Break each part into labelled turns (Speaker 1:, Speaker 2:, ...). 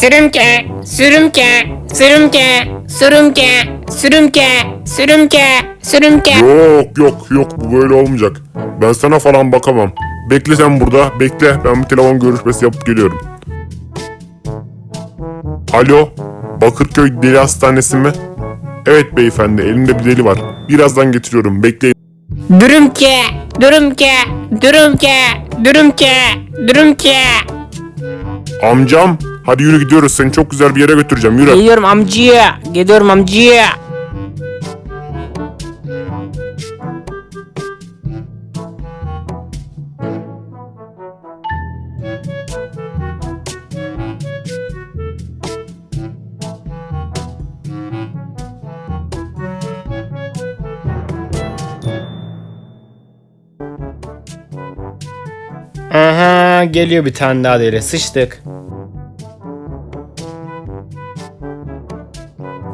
Speaker 1: Sürümke, sürümke, sürümke, sürümke, sürümke, sürümke, sürümke.
Speaker 2: Yok yok yok bu böyle olmayacak. Ben sana falan bakamam. Bekle sen burada bekle ben bir telefon görüşmesi yapıp geliyorum. Alo Bakırköy Deli Hastanesi mi? Evet beyefendi elimde bir deli var. Birazdan getiriyorum bekleyin.
Speaker 1: Dürümke, dürümke, dürümke, dürümke, dürümke.
Speaker 2: Amcam hadi yürü gidiyoruz seni çok güzel bir yere götüreceğim yürü.
Speaker 1: Geliyorum amcaya, geliyorum amcaya. Aha geliyor bir tane daha deli sıçtık.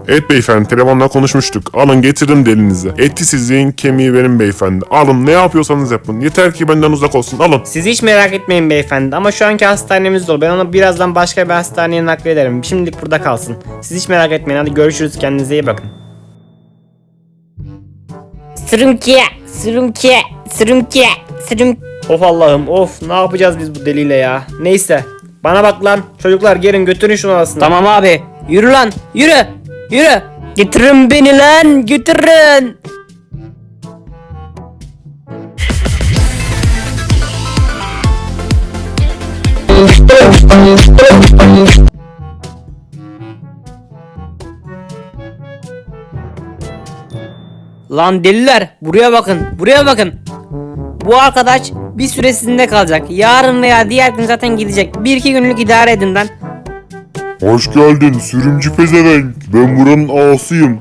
Speaker 2: Evet beyefendi telefonla konuşmuştuk. Alın getirdim delinizi. Eti sizin kemiği benim beyefendi. Alın ne yapıyorsanız yapın. Yeter ki benden uzak olsun alın.
Speaker 1: Siz hiç merak etmeyin beyefendi ama şu anki hastanemiz dolu. Ben onu birazdan başka bir hastaneye naklederim. Şimdilik burada kalsın. Siz hiç merak etmeyin. Hadi görüşürüz. Kendinize iyi bakın. Sürümke, sürümke, sürümke, sürüm. Of Allah'ım of ne yapacağız biz bu deliyle ya. Neyse. Bana bak lan. Çocuklar gelin götürün şunu aslında. Tamam abi. Yürü lan. Yürü. Yürü. Getirin beni lan. Götürün. Lan deliler buraya bakın buraya bakın. Bu arkadaş bir süresinde kalacak. Yarın veya diğer gün zaten gidecek. Bir iki günlük idare edin lan.
Speaker 2: Hoş geldin sürümcü pezevenk. Ben buranın ağasıyım.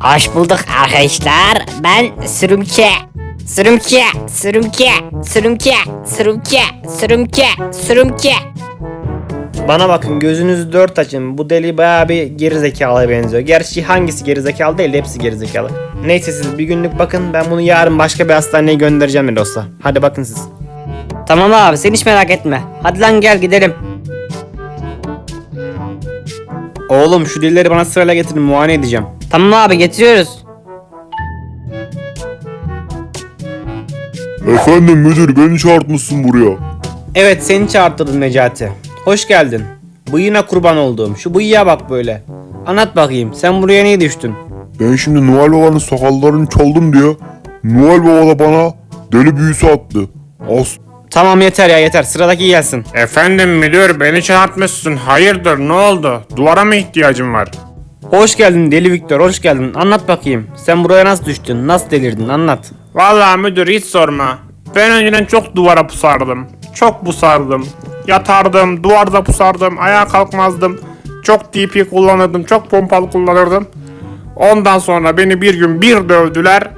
Speaker 1: Hoş bulduk arkadaşlar. Ben Sürümke. Sürümke, Sürümke, Sürümke, Sürümke, Sürümke, Sürümke. Bana bakın gözünüzü dört açın. Bu deli bayağı bir gerizekalıya benziyor. Gerçi hangisi gerizekalı değil de hepsi gerizekalı. Neyse siz bir günlük bakın ben bunu yarın başka bir hastaneye göndereceğim olsa. Hadi bakın siz. Tamam abi sen hiç merak etme. Hadi lan gel gidelim. Oğlum şu dilleri bana sırayla getirin muayene edeceğim. Tamam abi getiriyoruz.
Speaker 2: Efendim müdür beni çağırtmışsın buraya.
Speaker 1: Evet seni çağırttırdım Necati. Hoş geldin. Bıyığına kurban olduğum. Şu bıyığa bak böyle. Anlat bakayım sen buraya niye düştün?
Speaker 2: Ben şimdi Noel Baba'nın sakallarını çaldım diye Noel Baba da bana deli büyüsü attı. As
Speaker 1: Tamam yeter ya yeter sıradaki gelsin.
Speaker 3: Efendim müdür beni çağırtmışsın. Hayırdır ne oldu? Duvara mı ihtiyacım var?
Speaker 1: Hoş geldin deli Victor hoş geldin. Anlat bakayım. Sen buraya nasıl düştün? Nasıl delirdin? Anlat.
Speaker 3: Vallahi müdür hiç sorma. Ben önceden çok duvara pusardım. Çok pusardım. Yatardım, duvarda pusardım, ayağa kalkmazdım. Çok DP kullanırdım, çok pompalı kullanırdım. Ondan sonra beni bir gün bir dövdüler.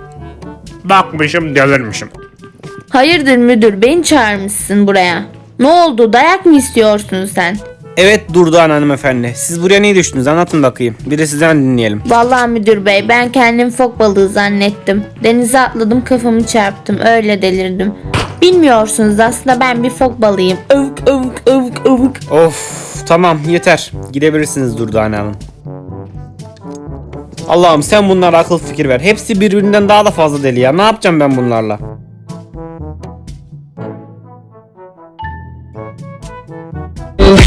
Speaker 3: Bakmışım delirmişim.
Speaker 4: Hayırdır müdür beni çağırmışsın buraya. Ne oldu dayak mı istiyorsun sen?
Speaker 1: Evet Durdoğan hanımefendi. Siz buraya niye düştünüz? Anlatın bakayım. Bir de sizden dinleyelim.
Speaker 4: Vallahi müdür bey ben kendim fok balığı zannettim. Denize atladım kafamı çarptım öyle delirdim. Bilmiyorsunuz aslında ben bir fok balığıyım. Övük övük övük övük.
Speaker 1: Of tamam yeter. Gidebilirsiniz Durdoğan Hanım. Allah'ım sen bunlara akıl fikir ver. Hepsi birbirinden daha da fazla deli ya. Ne yapacağım ben bunlarla? Lan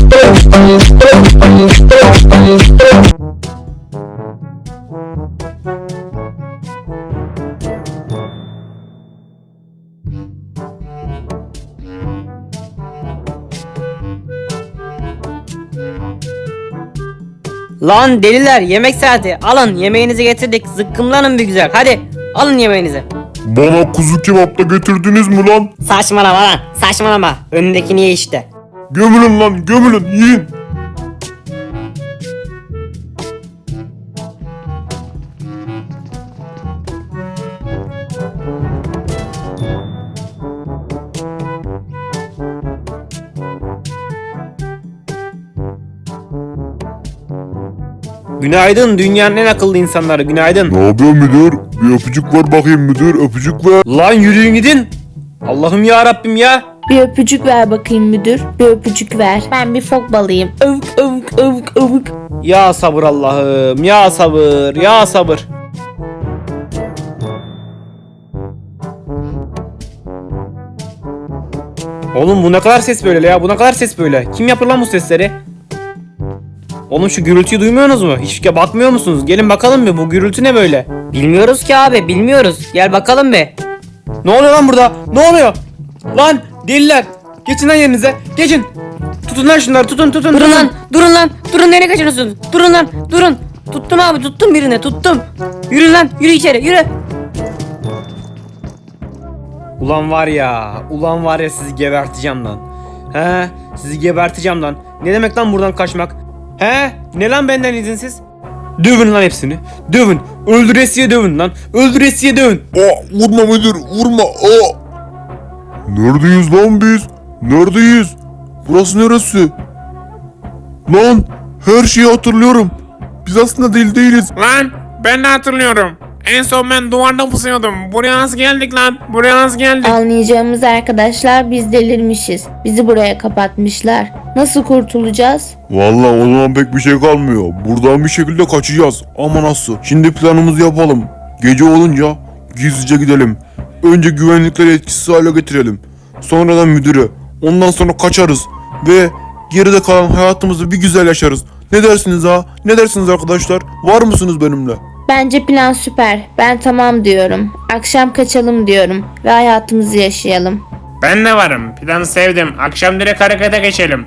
Speaker 1: deliler yemek saati. Alın yemeğinizi getirdik. Zıkkımlanın bir güzel. Hadi alın yemeğinizi.
Speaker 2: bana kuzu kebap da getirdiniz mi lan?
Speaker 1: Saçmalama lan saçmalama. Önündekini ye işte.
Speaker 2: Gömülün lan gömülün yiyin.
Speaker 1: Günaydın dünyanın en akıllı insanları günaydın.
Speaker 2: Ne yapıyor müdür? Bir öpücük ver bakayım müdür öpücük ver.
Speaker 1: Lan yürüyün gidin. Allah'ım ya Rabbim ya.
Speaker 4: Bir öpücük ver bakayım müdür. Bir öpücük ver. Ben bir fok balığıyım. Övük övük övük övük övük.
Speaker 1: Ya sabır Allah'ım ya sabır ya sabır. Oğlum bu ne kadar ses böyle ya bu ne kadar ses böyle. Kim yapıyor lan bu sesleri? Oğlum şu gürültüyü duymuyorsunuz mu? Hiç bakmıyor musunuz? Gelin bakalım bir bu gürültü ne böyle?
Speaker 5: Bilmiyoruz ki abi bilmiyoruz. Gel bakalım bir.
Speaker 1: Ne oluyor lan burada? Ne oluyor? Lan deliler. Geçin lan yerinize. Geçin. Tutun lan şunları tutun tutun.
Speaker 5: Durun
Speaker 1: tutun.
Speaker 5: lan durun lan. Durun nereye kaçıyorsunuz? Durun lan durun. Tuttum abi tuttum birini tuttum. Yürü lan yürü içeri yürü.
Speaker 1: Ulan var ya, ulan var ya sizi geberteceğim lan. He, sizi geberteceğim lan. Ne demek lan buradan kaçmak? He, ne lan benden izinsiz? Dövün lan hepsini. Dövün. Öldüresiye dövün lan. Öldüresiye dövün.
Speaker 6: Aa, vurma müdür vurma. Aa. Neredeyiz lan biz? Neredeyiz? Burası neresi? Lan her şeyi hatırlıyorum. Biz aslında değil değiliz.
Speaker 3: Lan ben de hatırlıyorum. En son ben duvarda pusuyordum. Buraya nasıl geldik lan? Buraya nasıl geldik?
Speaker 4: Anlayacağımız arkadaşlar biz delirmişiz. Bizi buraya kapatmışlar. Nasıl kurtulacağız?
Speaker 6: Vallahi o zaman pek bir şey kalmıyor. Buradan bir şekilde kaçacağız. Ama nasıl? Şimdi planımızı yapalım. Gece olunca gizlice gidelim. Önce güvenlikleri etkisiz hale getirelim. Sonradan müdürü. Ondan sonra kaçarız. Ve geride kalan hayatımızı bir güzel yaşarız. Ne dersiniz ha? Ne dersiniz arkadaşlar? Var mısınız benimle?
Speaker 4: Bence plan süper. Ben tamam diyorum. Akşam kaçalım diyorum ve hayatımızı yaşayalım.
Speaker 3: Ben de varım. Planı sevdim. Akşam direkt harekete geçelim.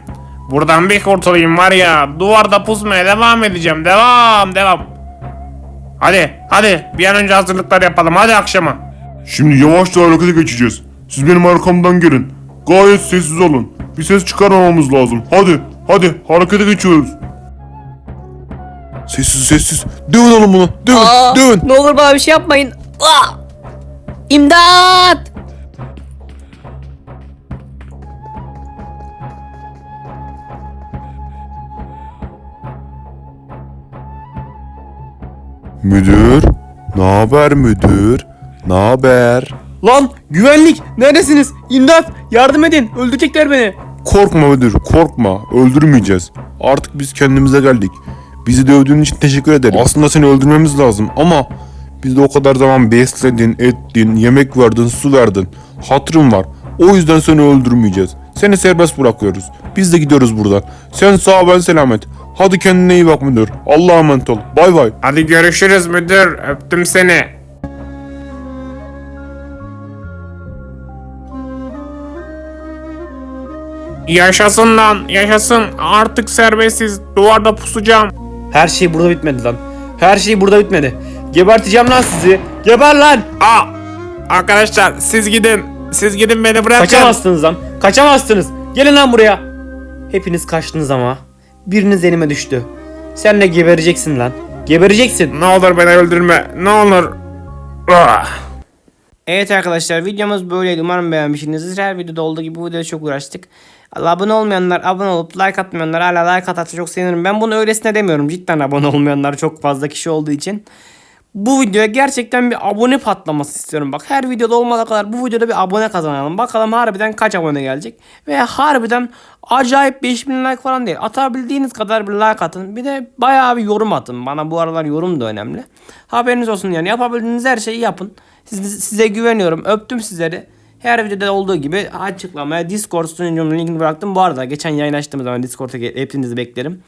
Speaker 3: Buradan bir kurtulayım var ya. Duvarda pusmaya devam edeceğim. Devam devam. Hadi hadi bir an önce hazırlıklar yapalım. Hadi akşama.
Speaker 6: Şimdi yavaşça harekete geçeceğiz. Siz benim arkamdan gelin. Gayet sessiz olun. Bir ses çıkarmamamız lazım. Hadi, hadi harekete geçiyoruz. Sessiz sessiz. Dövün oğlum bunu. Dövün,
Speaker 5: Aa,
Speaker 6: dövün.
Speaker 5: Ne olur bana bir şey yapmayın. Aa! İmdat!
Speaker 6: Müdür, ne haber müdür? Ne haber?
Speaker 1: Lan güvenlik neredesiniz? İmdat yardım edin. Öldürecekler beni.
Speaker 6: Korkma müdür, korkma. Öldürmeyeceğiz. Artık biz kendimize geldik. Bizi dövdüğün için teşekkür ederim. Aslında seni öldürmemiz lazım ama biz de o kadar zaman besledin, ettin, yemek verdin, su verdin. Hatırım var. O yüzden seni öldürmeyeceğiz. Seni serbest bırakıyoruz. Biz de gidiyoruz buradan. Sen sağ ben selamet. Hadi kendine iyi bak müdür. Allah'a emanet ol. Bay bay.
Speaker 3: Hadi görüşürüz müdür. Öptüm seni. Yaşasın lan yaşasın artık serbestiz duvarda pusacağım.
Speaker 1: Her şey burada bitmedi lan. Her şey burada bitmedi. Geberteceğim lan sizi. Geber lan.
Speaker 3: Aa, arkadaşlar siz gidin siz gidin beni bırakın.
Speaker 1: Kaçamazsınız lan. Kaçamazsınız. Gelin lan buraya. Hepiniz kaçtınız ama. Biriniz elime düştü. Sen de gebereceksin lan. Gebereceksin.
Speaker 3: Ne olur beni öldürme ne olur. Ah.
Speaker 1: Evet arkadaşlar videomuz böyleydi. Umarım beğenmişsinizdir. Her videoda olduğu gibi bu videoda çok uğraştık. Abone olmayanlar abone olup like atmayanlar hala like atarsa çok sevinirim. Ben bunu öylesine demiyorum. Cidden abone olmayanlar çok fazla kişi olduğu için. Bu videoya gerçekten bir abone patlaması istiyorum. Bak her videoda olmadığı kadar bu videoda bir abone kazanalım. Bakalım harbiden kaç abone gelecek. Ve harbiden acayip 5000 like falan değil. Atabildiğiniz kadar bir like atın. Bir de bayağı bir yorum atın. Bana bu aralar yorum da önemli. Haberiniz olsun yani yapabildiğiniz her şeyi yapın. Siz, size güveniyorum. Öptüm sizleri. Her videoda olduğu gibi açıklamaya Discord sunucumun linkini bıraktım. Bu arada geçen yayın açtığım zaman Discord'a hepinizi beklerim.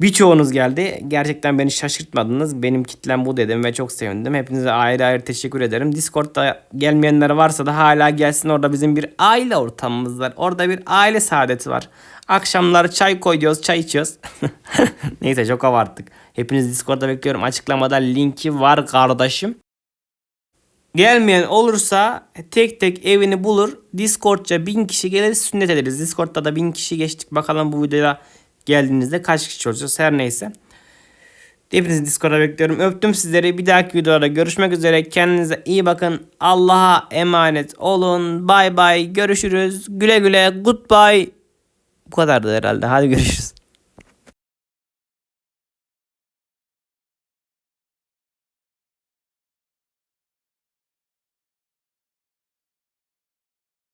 Speaker 1: Birçoğunuz geldi. Gerçekten beni şaşırtmadınız. Benim kitlem bu dedim ve çok sevindim. Hepinize ayrı ayrı teşekkür ederim. Discord'da gelmeyenler varsa da hala gelsin. Orada bizim bir aile ortamımız var. Orada bir aile saadeti var. Akşamlar çay koyuyoruz, çay içiyoruz. Neyse çok abarttık. Hepiniz Discord'da bekliyorum. Açıklamada linki var kardeşim. Gelmeyen olursa tek tek evini bulur. Discord'ca bin kişi gelir sünnet ederiz. Discord'da da bin kişi geçtik. Bakalım bu videoya geldiğinizde kaç kişi olacağız her neyse. Hepinizi Discord'a bekliyorum. Öptüm sizleri. Bir dahaki videoda görüşmek üzere. Kendinize iyi bakın. Allah'a emanet olun. Bay bay. Görüşürüz. Güle güle. Goodbye. Bu kadardı herhalde. Hadi görüşürüz.